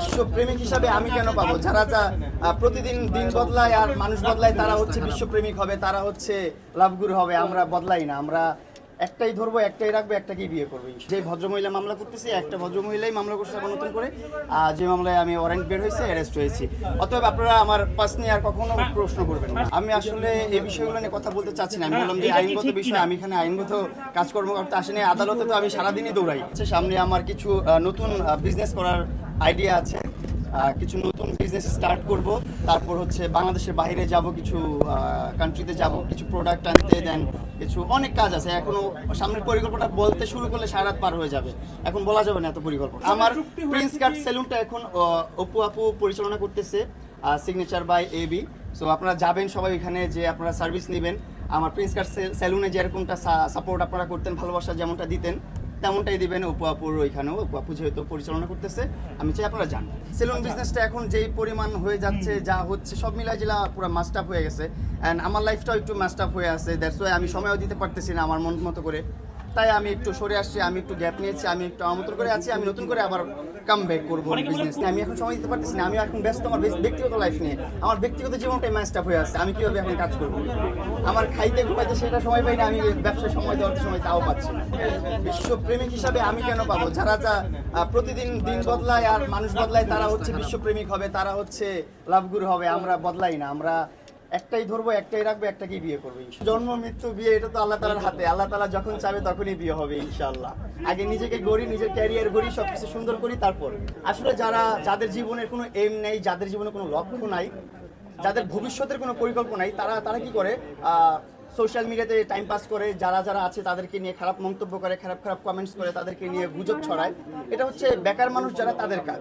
বিশ্ব প্রেমিক হিসাবে আমি কেন পাবো? যারা যা প্রতিদিন দিন বদলায় আর মানুষ বদলায় তারা হচ্ছে বিশ্ব প্রেমিক হবে তারা হচ্ছে লাভগুরু হবে আমরা বদলাই না আমরা একটাই ধরবো একটাই রাখব একটাকেই বিয়ে করব। যে ভদ্রমহিলা মামলা করতেছে একটা ভদ্রমহিলাই মামলা করছে আবার নতুন করে আর যে মামলায় আমি ওয়ারেন্ট বের হয়েছে অ্যারেস্ট হয়েছি। অতএব আপনারা আমার পাস নিয়ে আর কখনো প্রশ্ন করবেন না। আমি আসলে এই বিষয়গুলো নিয়ে কথা বলতে চাচ্ছি না। আমি বললাম যে আইনগত বিষয় আমি এখানে আইনগত কাজকর্ম করতে আসেনি আদালতে তো আমি সারাদিনই দৌড়াই। সামনে আমার কিছু নতুন বিজনেস করার আইডিয়া আছে। কিছু নতুন বিজনেস স্টার্ট করব। তারপর হচ্ছে বাংলাদেশের বাইরে যাব কিছু কান্ট্রিতে যাব কিছু প্রোডাক্ট আনতে দেন কিছু অনেক কাজ আছে। এখনও সামনের পরিকল্পনা বলতে শুরু করলে সারা রাত পার হয়ে যাবে। এখন বলা যাবে না এত পরিকল্পনা। আমার প্রিন্স কাট সেলুনটা এখন অপু আপু পরিচালনা করতেছে signature by A B so আপনারা যাবেন সবাই এখানে যে আপনারা সার্ভিস নেবেন। আমার প্রিন্স কাট সেলুনে যেরকমটা সাপোর্ট আপনারা করতেন ভালোবাসা যেমনটা দিতেন তেমনটাই দিবেন অপু আপুর ওইখানেও। অপু আপু যেহেতু পরিচালনা করতেছে আমি চাই আপনারা জান সেলুন বিজনেসটা এখন যেই পরিমাণ হয়ে যাচ্ছে যা হচ্ছে সব মিলাই জেলা পুরো মাস্ট আপ হয়ে গেছে। অ্যান্ড আমার লাইফটাও একটু মাস্ট আপ হয়ে আছে দ্যাটস ওয়াই আমি সময়ও দিতে পারতেছি না আমার মন মতো করে। তাই আমি একটু সরে আসছি আমি একটু গ্যাপ নিয়েছি আমি একটু আমন্ত্রণ করে আছি আমি নতুন করে আবার কাম ব্যাক করব বিজনেস আমি এখন সময় দিতে পারতেছি না আমি এখন ব্যস্ত আমার ব্যক্তিগত লাইফ নিয়ে। আমার ব্যক্তিগত জীবনটাই ম্যাচড আপ হয়ে আছে আমি কীভাবে এখন কাজ করব? আমার খাইতে ঘুমাইতে সেটা সময় পাই না আমি ব্যবসায় সময় দেওয়ার সময় তাও পাচ্ছি না। বিশ্ব হিসাবে আমি কেন পাবো? যারা যা প্রতিদিন দিন বদলায় আর মানুষ বদলায় তারা হচ্ছে বিশ্বপ্রেমিক হবে তারা হচ্ছে লাভগুরু হবে আমরা বদলাই না আমরা একটাই ধরবো, একটাই রাখব, একটাকেই বিয়ে করব জন্ম, মৃত্যু, বিয়ে, এটা তো আল্লাহ তালার হাতে। আল্লাহ তালা যখন চাবে তখনই বিয়ে হবে, ইনশাল্লাহ। আগে নিজেকে গড়ি, নিজের ক্যারিয়ার গড়ি, সবকিছু সুন্দর করি, তারপর। আসলে যারা, যাদের জীবনের কোনো এম নেই, যাদের জীবনে কোনো লক্ষ্য নাই, যাদের ভবিষ্যতের কোনো পরিকল্পনা নাই, তারা তারা কি করে সোশ্যাল মিডিয়াতে টাইম পাস করে, যারা যারা আছে, তাদেরকে নিয়ে খারাপ মন্তব্য করে, খারাপ খারাপ কমেন্টস করে, তাদেরকে নিয়ে গুজব ছড়ায়। এটা হচ্ছে বেকার মানুষ যারা, তাদের কাজ।